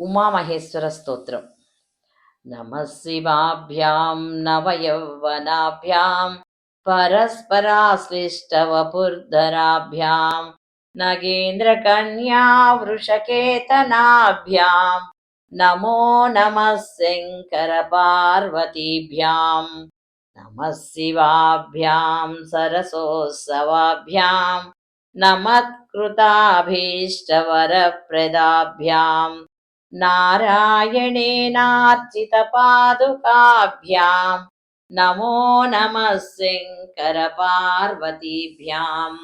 ఉమామహేశ్వర స్తోత్రం. నమ శివాభ్యాం నవయౌవనాభ్యాం పరస్పరాశ్లిష్టవపుర్ధరాభ్యాం నగేంద్రకన్యా వృషకేతనాభ్యాం నమో నమ శంకర పార్వతీభ్యాం నమ శివాభ్యాం సరసోత్సవాభ్యాం నమత్కృతాభీష్టవరప్రదాభ్యాం నారాయణేనార్చితపాదుకాభ్యాం నమో నమः శంకరపార్వతీభ్యాం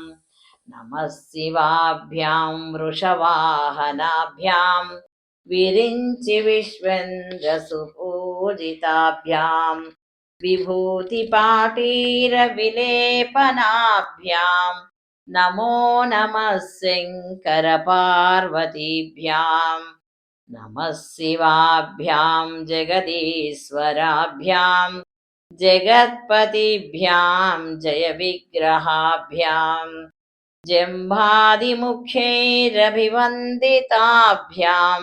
నమः శివాభ్యాం వృషవాహనాభ్యాం విరించి విశ్వేంద్రసుపూజితాభ్యాం విభూతిపాటీరవిలేపనాభ్యాం నమో నమः శంకరపార్వతీభ్యాం नमः शिवाभ्यां जगदीश्वराभ्यां जगत्पतिभ्यां जयविग्रहाभ्यां जम्भामुखैरभिवन्दिताभ्यां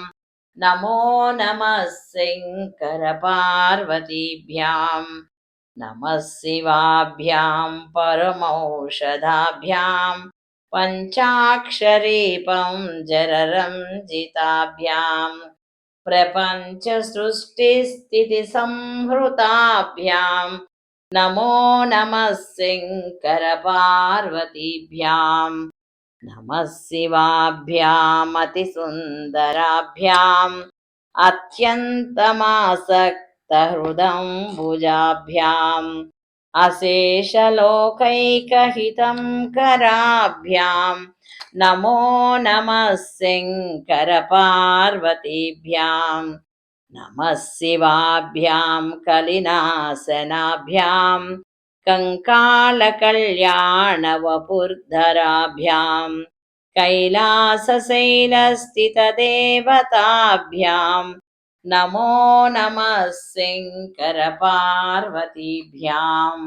नमो नमः शङ्करपार्वतीभ्यां नमः शिवाभ्यां परमौषधाभ्याम् పరమౌషధాభ్యాం పంచాక్షరీపం జరరంజితాభ్యాం ప్రపంచసృష్టిస్థితిసంహృతాభ్యాం నమో నమः శంకరపార్వతీభ్యాం నమः శివాభ్యామతిసుन्दరాభ్యాం అత్యంతమాసక్తహృదంబుజాభ్యాం अशेषलोकैकहितं कराभ्यां नमो नमः शङ्करपार्वतीभ्यां नमः शिवाभ्यां कलिनासनाभ्यां कङ्कालकल्याणवपुर्धराभ्यां कैलासशैलस्थितदेवताभ्याम् नमो नमः शङ्करपार्वतीभ्यां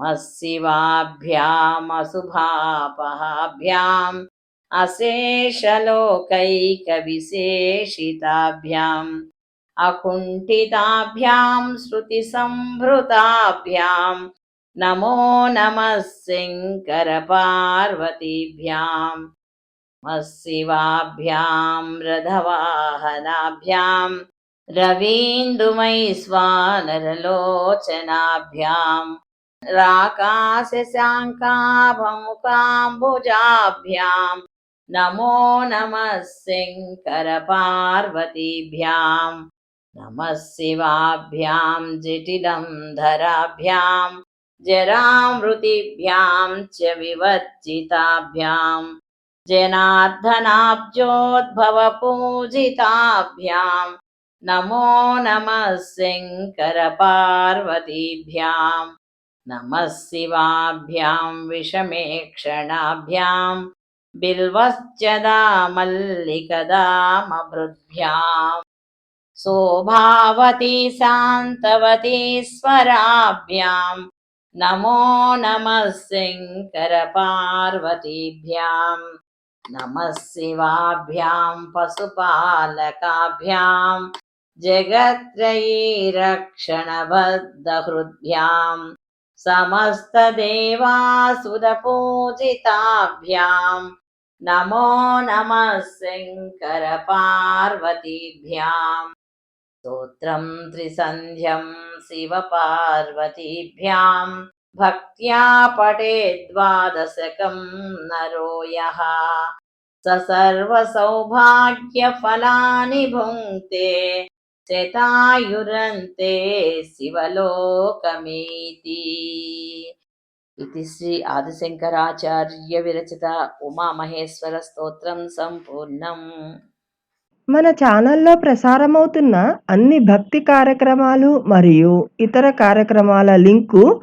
नमः शिवाभ्यामशुभापहाभ्याम् अशेषलोकैकविशेषिताभ्याम् अकुण्ठिताभ्यां श्रुतिसम्भृताभ्यां नमो नमः शङ्करपार्वतीभ्यां नमः शिवाभ्यां रथवाहनाभ्यां रवीन्दुमयिस्वानरलोचनाभ्यां राकाशशाङ्काभमुकाम्बुजाभ्यां नमो नमः शङ्करपार्वतीभ्यां नमः शिवाभ्यां जटिलं धराभ्यां जरामृतिभ्यां च विवर्जिताभ्यां जनार्दनाब्जोद्भवपूजिताभ्यां नमो नमः शङ्करपार्वतीभ्यां नमः शिवाभ्यां विषमेक्षणाभ्यां बिल्वश्चदा मल्लिकदामभृद्भ्यां शोभावती शान्तवती स्वराभ्यां नमो नमः शङ्करपार्वतीभ्यां नमः शिवाभ्यां पशुपालकाभ्यां जगत्त्रयीरक्षणबद्धहृद्भ्यां समस्तदेवासुरपूजिताभ्यां नमो नमः शङ्करपार्वतीभ्यां स्तोत्रं त्रिसन्ध्यं शिवपार्वतीभ्यां भक्त्या पठे द्वादशकं नरो यः स सर्वसौभाग्यफलानि भुङ्क्ते శతాయురంతే శివలోకమీతి ఇది శ్రీ ఆదిశంకరాచార్య విరచిత ఉమామహేశ్వర స్తోత్రం సంపూర్ణం మన ఛానల్లో ప్రసారమవుతున్న అన్ని భక్తి కార్యక్రమాలు మరియు ఇతర కార్యక్రమాల లింకు